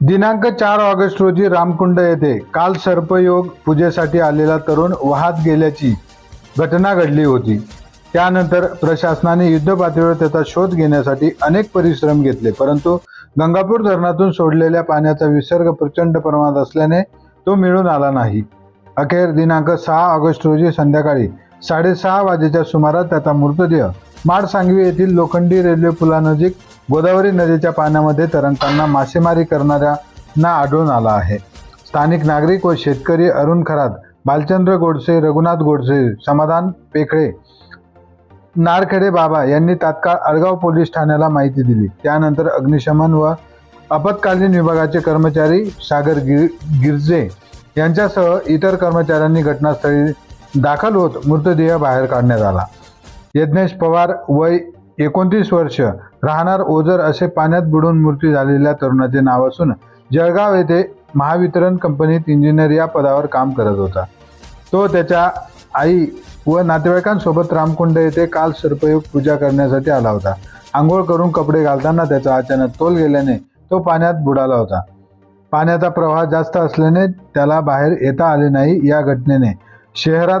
दिनांक चार ऑगस्ट रोजी रामकुंड येथे काल सर्पयोग पूजेसाठी आलेला तरुण वाहत गेल्याची घटना घडली होती. त्यानंतर प्रशासनाने युद्ध पातळीवर त्याचा शोध घेण्यासाठी अनेक परिश्रम घेतले परंतु गंगापूर धरणातून सोडलेल्या पाण्याचा विसर्ग प्रचंड प्रमाणात असल्याने तो मिळून आला नाही. अखेर दिनांक सहा ऑगस्ट रोजी संध्याकाळी साडेसहा वाजेच्या सुमारास त्याचा मृतदेह माडसांगवी येथील लोखंडी रेल्वे पुलानजीक गोदावरी नदीच्या पाण्यामध्ये तरंगताना मासेमारी करणाऱ्यांना आढळून आला आहे. स्थानिक नागरिक व शेतकरी अरुण खरात बालचंद्र गोडसे रघुनाथ गोडसे समाधान पेखळे नारखेडे बाबा यांनी तात्काळ अडगाव पोलीस ठाण्याला माहिती दिली. त्यानंतर अग्निशमन व आपत्कालीन विभागाचे कर्मचारी सागर गिर गिरजे यांच्यासह इतर कर्मचाऱ्यांनी घटनास्थळी दाखल होत मृतदेह बाहेर काढण्यात आला. यज्ञेश पवार वय एकोणतीस वर्ष. राहणार ओझर असे पाण्यात बुडून मृत्यू झालेल्या तरुणाचे नाव असून जळगाव येथे महावितरण कंपनीत इंजिनियर या पदावर काम करत होता. तो त्याच्या आई व नातेवाईकांसोबत रामकुंड येथे काल सर्पयोग पूजा करण्यासाठी आला होता. आंघोळ करून कपडे घालताना त्याचा अचानक तोल गेल्याने तो पाण्यात बुडाला होता. पाण्याचा प्रवाह जास्त असल्याने त्याला बाहेर येता आले नाही या घटनेने. शहरात